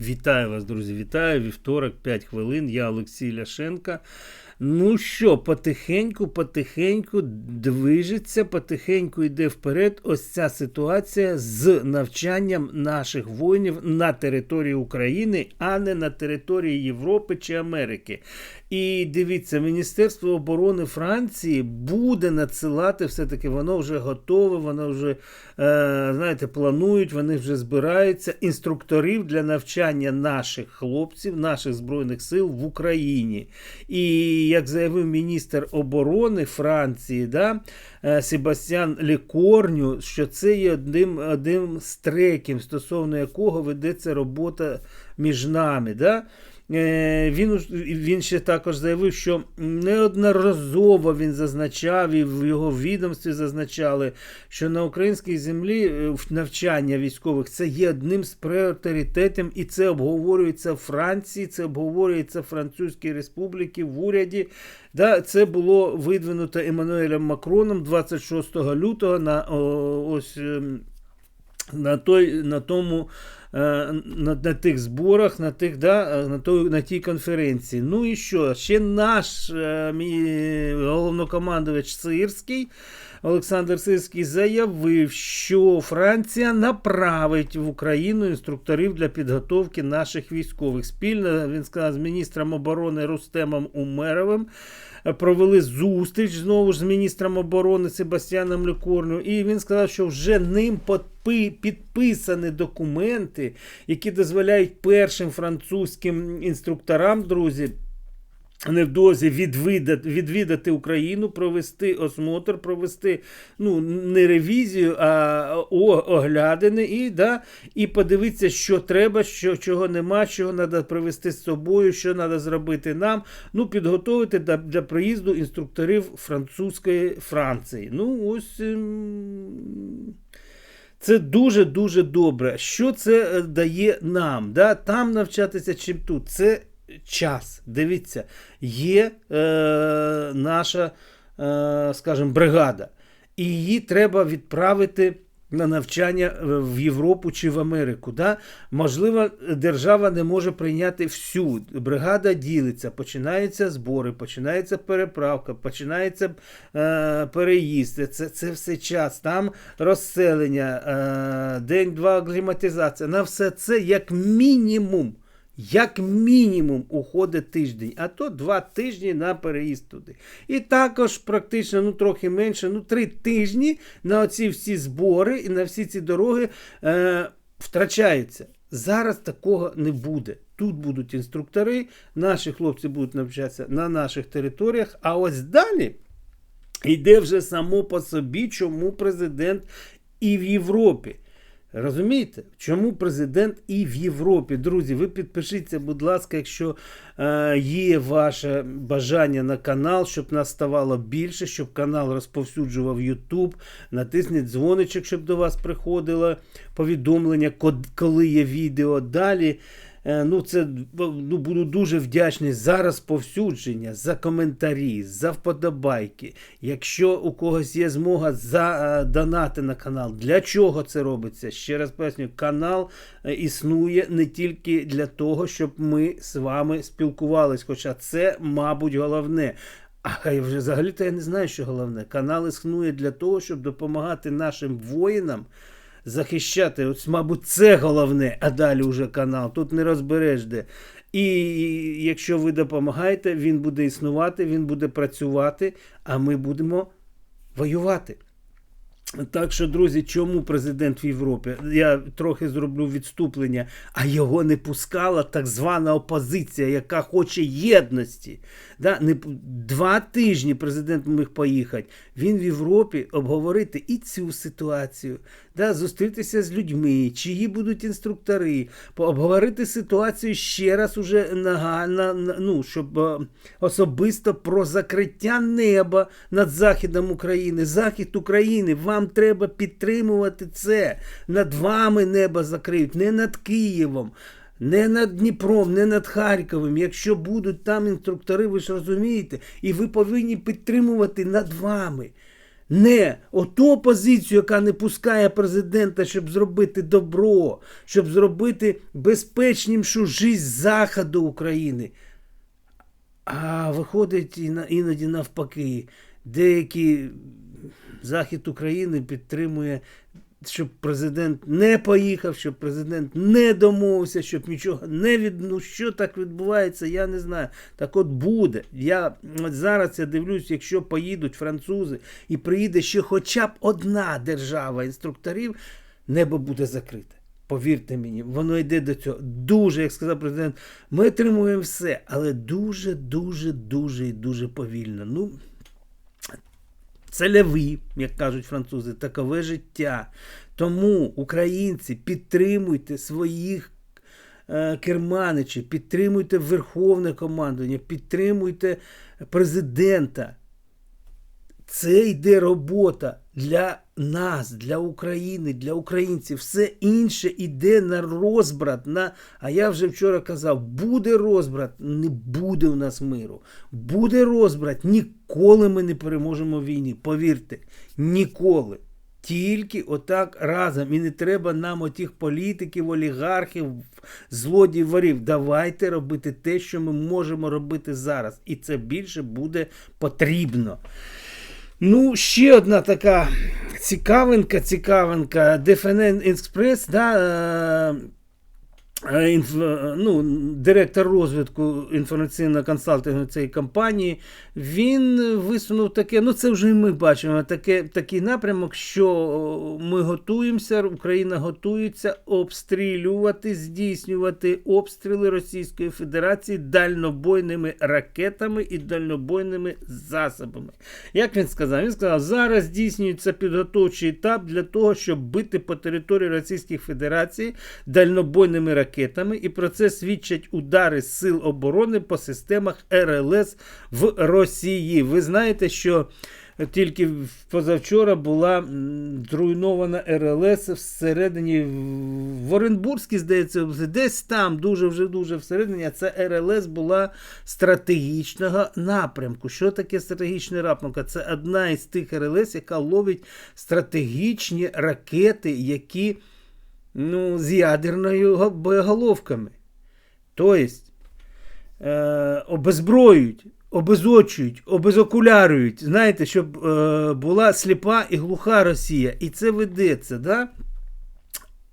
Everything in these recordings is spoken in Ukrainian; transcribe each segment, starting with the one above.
Вітаю вас, друзі! Вітаю! Вівторок, 5 хвилин. Я Олексій Ляшенка. Ну що, потихеньку, потихеньку движеться, потихеньку йде вперед. Ось ця ситуація з навчанням наших воїнів на території України, а не на території Європи чи Америки. І дивіться, Міністерство оборони Франції буде надсилати все-таки, воно вже готове, воно вже, е, знаєте, планують, вони вже збираються інструкторів для навчання наших хлопців, наших збройних сил в Україні. І як заявив міністр оборони Франції, да, е, Себастьян Лікорню, що це є одним, одним з треків, стосовно якого ведеться робота між нами. Да? Е, Він він ще також заявив, що неодноразово він зазначав, і в його відомстві зазначали, що на українській землі е, навчання військових це є одним з пріоритетів, і це обговорюється в Франції, це обговорюється в Французькій Республіці в уряді. Да, це було видвинуто Еммануелем Макроном 26 лютого на ось. ем, на, той, на тому, на, на тих зборах, на, тих, да, е, на, той, на тій конференції. Ну і що? Ще наш е, мій головнокомандувач Сирський. Олександр Сирський заявив, що Франція направить в Україну інструкторів для підготовки наших військових. Спільно він сказав з міністром оборони Рустемом Умеровим. Провели зустріч знову ж з міністром оборони Себастьяном Лікорню, і він сказав, що вже ним підписані документи, які дозволяють першим французьким інструкторам, друзі, невдовзі відвідати, відвідати Україну, провести осмотр, провести ну, не ревізію, а оглядини і, да, і подивитися, що треба, що, чого нема, що треба привезти з собою, що треба зробити нам. Ну, підготовити для, для приїзду інструкторів французької Франції. Ну, ось. ем, Це дуже-дуже добре. Що це е, дає нам? Да? Там навчатися чим тут? Це час. Дивіться, є е, наша, е, скажімо, бригада, і її треба відправити. На навчання в Європу чи в Америку. Да? Можливо, держава не може прийняти всю. Бригада ділиться, починаються збори, починається переправка, починається е, переїзд. Це, це все час. Там розселення, е, день-два акліматизація. На все це як мінімум. Як мінімум уходить тиждень, а то два тижні на переїзд туди. І також практично ну трохи менше, ну три тижні на оці всі збори і на всі ці дороги е, втрачаються. Зараз такого не буде. Тут будуть інструктори, наші хлопці будуть навчатися на наших територіях, а ось далі йде вже само по собі, чому президент і в Європі. Розумієте, чому президент і в Європі? Друзі, ви підпишіться, будь ласка, якщо е, є ваше бажання на канал, щоб нас ставало більше, щоб канал розповсюджував YouTube. Натисніть дзвоничок, щоб до вас приходило повідомлення, коли є відео. Далі. Е, Ну, це ну, буду дуже вдячний за розповсюдження, за коментарі, за вподобайки. Якщо у когось є змога за е, донати на канал, для чого це робиться? Ще раз пояснюю, канал е, існує не тільки для того, щоб ми з вами спілкувались, хоча це, мабуть, головне. А я вже взагалі-то я не знаю, що головне. Канал існує для того, щоб допомагати нашим воїнам захищати. Ось, мабуть, це головне, а далі вже канал. Тут не розбереш де. І якщо ви допомагаєте, він буде існувати, він буде працювати, а ми будемо воювати. Так що, друзі, чому президент в Європі? Я трохи зроблю відступлення, а його не пускала так звана опозиція, яка хоче єдності. Да? Не, два тижні президент міг поїхати. Він в Європі обговорити і цю ситуацію, да? зустрітися з людьми, чиї будуть інструктори, обговорити ситуацію ще раз уже нагально, на- ну, щоб е, особисто про закриття неба над західом України. Захід України, вам треба підтримувати це. Над вами небо закриють, не над Києвом. Не над Дніпром, не над Харковом. Якщо будуть там інструктори, ви ж розумієте, і ви повинні підтримувати над вами. Не оту опозицію, яка не пускає президента, щоб зробити добро, щоб зробити безпечнішу життя Заходу України. А виходить іноді навпаки, деякі Захід України підтримує, щоб президент не поїхав, щоб президент не домовився, щоб нічого не від... Ну що так відбувається, я не знаю. Так от буде. Я от зараз я дивлюсь, якщо поїдуть французи і приїде ще хоча б одна держава інструкторів, небо буде закрите. Повірте мені, воно йде до цього. Дуже, як сказав президент, ми отримуємо все, але дуже, дуже, дуже і дуже повільно. Ну, це ляви, як кажуть французи, такове життя. Тому, українці, підтримуйте своїх е, керманичів, підтримуйте Верховне командування, підтримуйте президента. Це йде робота для нас, для України, для українців. Все інше йде на розбрат. На... А я вже вчора казав: буде розбрат, не буде у нас миру. Буде розбрат, ніколи ми не переможемо в війні. Повірте, ніколи. Тільки отак разом. І не треба нам отих політиків, олігархів, злодіїв, ворів. Давайте робити те, що ми можемо робити зараз. І це більше буде потрібно. Ну, ще одна така цікавинка, цікавинка. DFNN Express, да, е, інф, ну, директор розвитку інформаційно-консалтингової цієї компанії, він висунув таке, ну це вже і ми бачимо, таке, такий напрямок, що ми готуємося, Україна готується обстрілювати, здійснювати обстріли Російської Федерації дальнобойними ракетами і дальнобойними засобами. Як він сказав? Він сказав, зараз здійснюється підготовчий етап для того, щоб бити по території Російської Федерації дальнобойними ракетами, і про це свідчать удари Сил оборони по системах РЛС в Росії. Ви знаєте, що тільки позавчора була зруйнована РЛС всередині в Оренбурзькій, здається, десь там, дуже вже дуже всередині, а це РЛС була стратегічного напрямку. Що таке стратегічний напрямок? Це одна із тих РЛС, яка ловить стратегічні ракети, які ну, з ядерною боєголовками. Тобто е, обезброюють, обезочують, обезокулярують, знаєте, щоб е, була сліпа і глуха Росія. І це ведеться, да?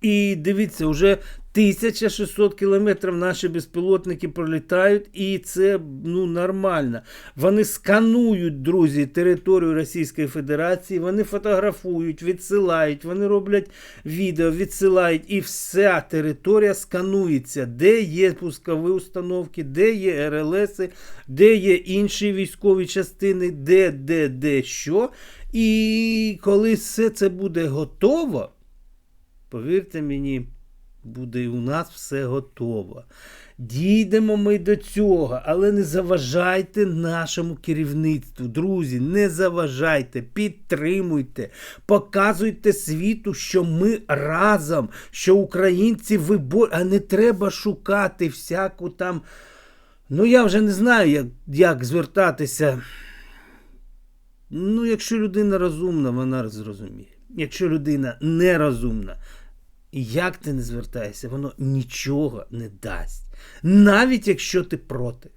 І дивіться, вже 1600 кілометрів наші безпілотники пролітають, і це ну, нормально. Вони сканують, друзі, територію Російської Федерації, вони фотографують, відсилають, вони роблять відео, відсилають, і вся територія сканується, де є пускові установки, де є РЛС, де є інші військові частини, де, де, де, що. І коли все це буде готово, повірте мені, буде і у нас все готово. Дійдемо ми до цього, але не заважайте нашому керівництву. Друзі, не заважайте, підтримуйте, показуйте світу, що ми разом, що українці вибор, а не треба шукати всяку там. Ну, я вже не знаю, як, як звертатися. Ну, якщо людина розумна, вона зрозуміє. Якщо людина нерозумна, як ти не звертаєшся, воно нічого не дасть. Навіть якщо ти проти,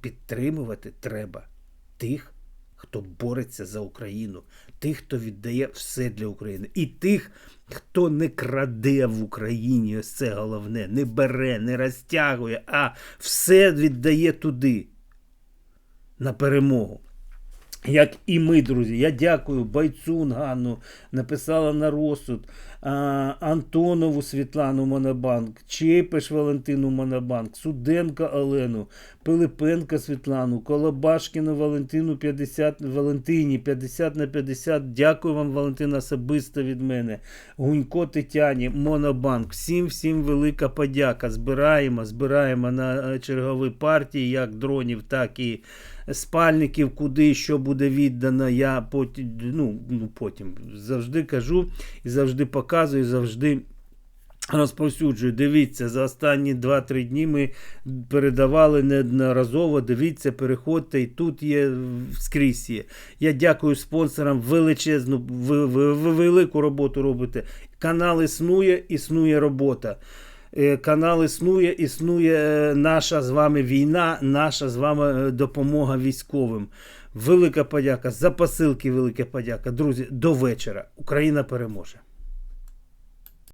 підтримувати треба тих, хто бореться за Україну, тих, хто віддає все для України, і тих, хто не краде в Україні, ось це головне, не бере, не розтягує, а все віддає туди на перемогу. Як і ми, друзі, я дякую Байцун Ганну, написала на розсуд, Антонову Світлану Монобанк, Чепеш Валентину Монобанк, Суденка Олену, Пилипенка Світлану, Колобашкіну Валентину 50, Валентині 50 на 50. Дякую вам, Валентина, особисто від мене. Гунько Тетяні, Монобанк. Всім всім велика подяка. Збираємо, збираємо на е, чергові партії, як дронів, так і спальників, куди що буде віддано. Я потім, ну, ну, потім завжди кажу і завжди показую, завжди розповсюджую. Дивіться, за останні 2-3 дні ми передавали неодноразово. Дивіться, переходьте, і тут є скрізь є. Я дякую спонсорам величезну, ви велику роботу робите. Канал існує, існує робота. Е, Канал існує, існує е, наша з вами війна, наша з вами е, допомога військовим. Велика подяка за посилки, велика подяка. Друзі, до вечора. Україна переможе.